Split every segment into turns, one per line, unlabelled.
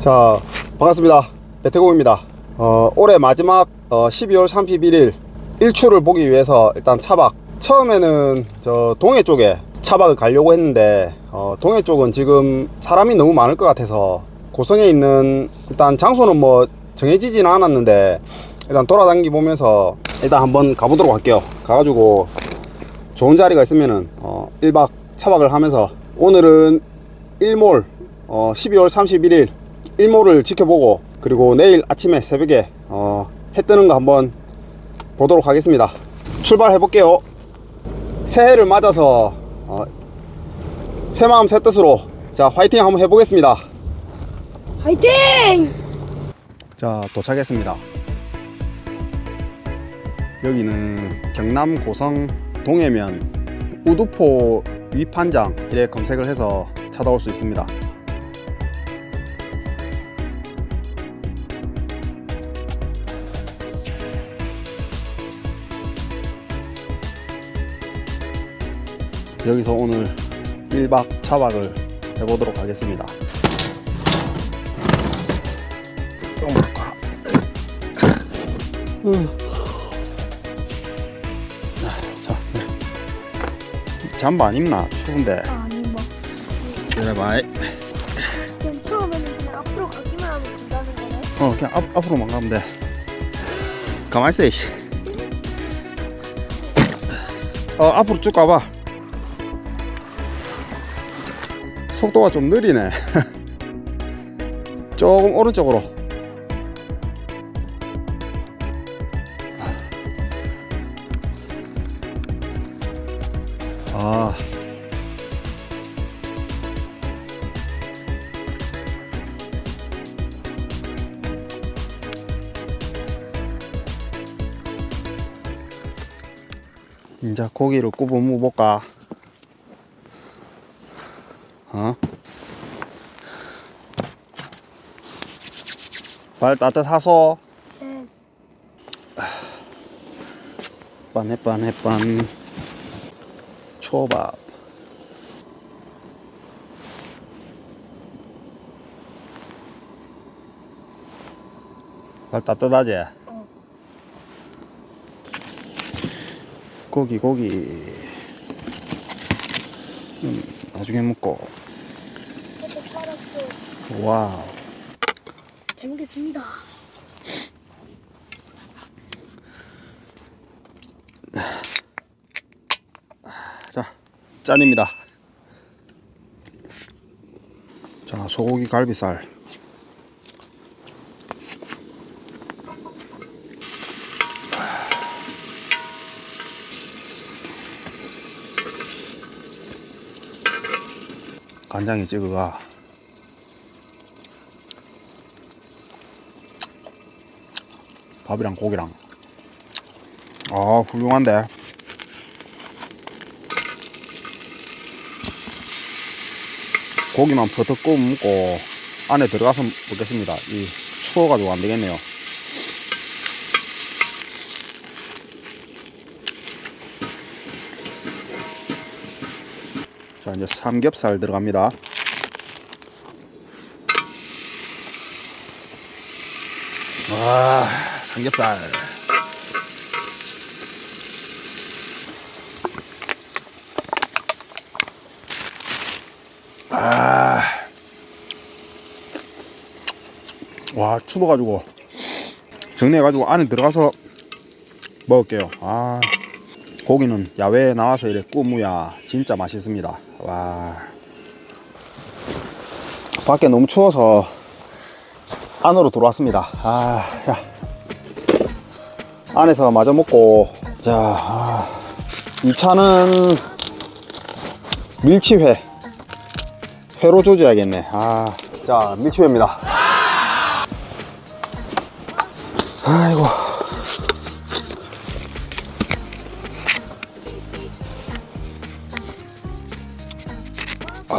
자 반갑습니다. 배태공입니다. 어, 올해 마지막 어, 12월 31일 일출을 보기 위해서 일단 차박. 처음에는 저 동해 쪽에 차박을 가려고 했는데 어, 동해 쪽은 지금 사람이 너무 많을 것 같아서 고성에 있는 일단 장소는 뭐 정해지지는 않았는데 일단 돌아다니 보면서 일단 한번 가보도록 할게요. 가가지고 좋은 자리가 있으면은 어, 1박 차박을 하면서 오늘은 일몰 어, 12월 31일 일몰을 지켜보고 그리고 내일 아침에 새벽에 어, 해 뜨는 거 한번 보도록 하겠습니다. 출발해 볼게요. 새해를 맞아서 어, 새 마음 새 뜻으로. 자 화이팅 한번 해보겠습니다.
화이팅!
자 도착했습니다. 여기는 경남 고성 동해면 우두포 위판장 이래 검색을 해서 찾아올 수 있습니다 여기서 오늘 1박 차박을 해보도록 하겠습니다? 자, 네. 잠바 안 입나? 추운데.
아니 뭐
이래봐.
그냥 처음에는 그냥 앞으로 가기만 하면 된다는 거네
어, 그냥 앞, 앞으로만 가면 돼. 가만히 있어, 이씨. 어, 앞으로 쭉 가봐. 속도가 좀 느리네. 조금 오른쪽으로. 아. 이제 고기를 굽어 먹어볼까? 어? 발 따뜻하소?
네
빤해빤 해빤 초밥 발 따뜻하지?
어.
고기 고기 음, 나중에 먹고.
팔았어
와우.
잘 먹겠습니다.
자 짠입니다. 자 소고기 갈비살 간장에 찍어가 밥이랑 고기랑 아 훌륭한데 고기만 버터 구워 먹고 안에 들어가서 먹겠습니다. 이 추워가지고 안 되겠네요. 자 이제 삼겹살 들어갑니다. 와 삼겹살. 아. 와 추워가지고 정리해가지고 안에 들어가서 먹을게요 아 고기는 야외에 나와서 이렇게 구우야 진짜 맛있습니다 와 밖에 너무 추워서 안으로 들어왔습니다 아 자 안에서 마저 먹고 자 아, 2차는 밀치회 회로 조져야겠네. 아, 자 밀치회입니다. 아이고.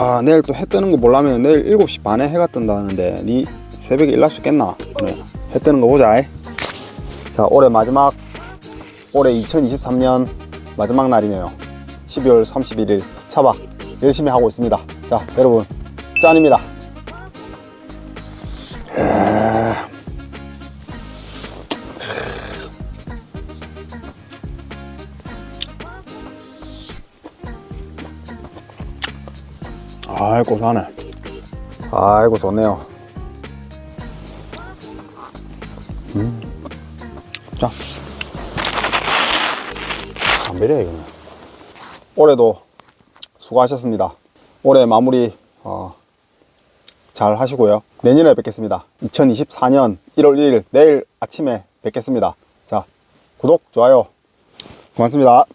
아, 내일 또 해 뜨는 거 몰라면 내일 7시 반에 해가 뜬다는데 니 새벽에 일날 수 있겠나? 그래. 해 뜨는 거 보자. 이. 자, 올해 마지막 올해 2023년 마지막 날이네요. 12월 31일 차박 열심히 하고 있습니다. 자, 여러분 짠입니다. 고소하네. 아이고 좋네요. 음. 자, 안 be려 이거는. 올해도 수고하셨습니다. 올해 마무리 어, 잘 하시고요. 내년에 뵙겠습니다. 2024년 1월 1일 내일 아침에 뵙겠습니다. 자, 구독, 좋아요. 고맙습니다.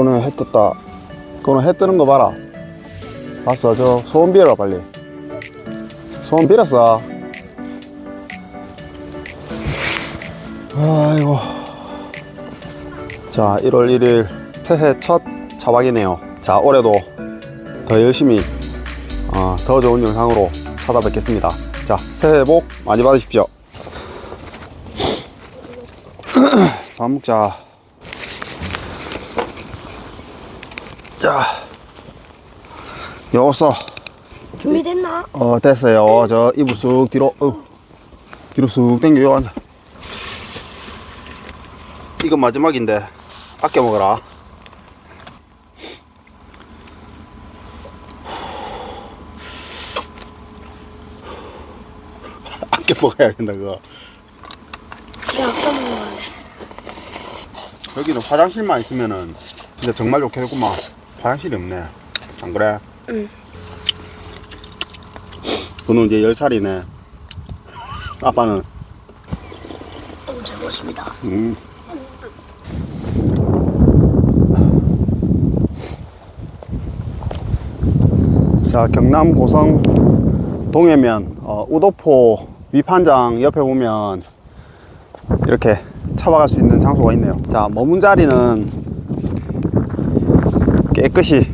이거는 해 떴다. 이거는 해 뜨는 거 봐라. 봤어? 저 소원 빌어라 빨리. 소원 빌었어. 아이고. 자, 1월 1일 새해 첫 차박이네요. 자, 올해도 더 열심히 어, 더 좋은 영상으로 찾아뵙겠습니다. 자, 새해 복 많이 받으십시오. 밥 먹자. 자, 여기서
준비됐나?
어 됐어요. 저 이불 쑥 뒤로 어, 뒤로 쑥 당겨 요 앉아. 이거 마지막인데 아껴 먹어라. 아껴 먹어야 된다 그거. 여기는 화장실만 있으면은 진짜 정말 좋겠구만. 화장실이 없네. 안 그래?
응.
너는 이제 10살이네. 아빠는
너무 잘 먹었습니다.
음. 자 경남 고성 동해면 어, 우도포 위판장 옆에 보면 이렇게 차박할 수 있는 장소가 있네요. 자 머문 자리는 깨끗이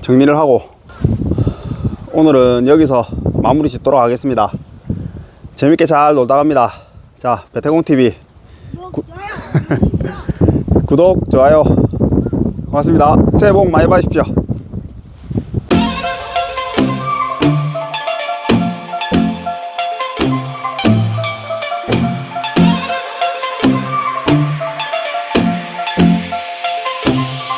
정리를 하고 오늘은 여기서 마무리 짓도록 하겠습니다. 재밌게 잘 놀다 갑니다. 자, 배태공 TV 구독, 좋아요. 고맙습니다. 새해 복 많이 받으십시오.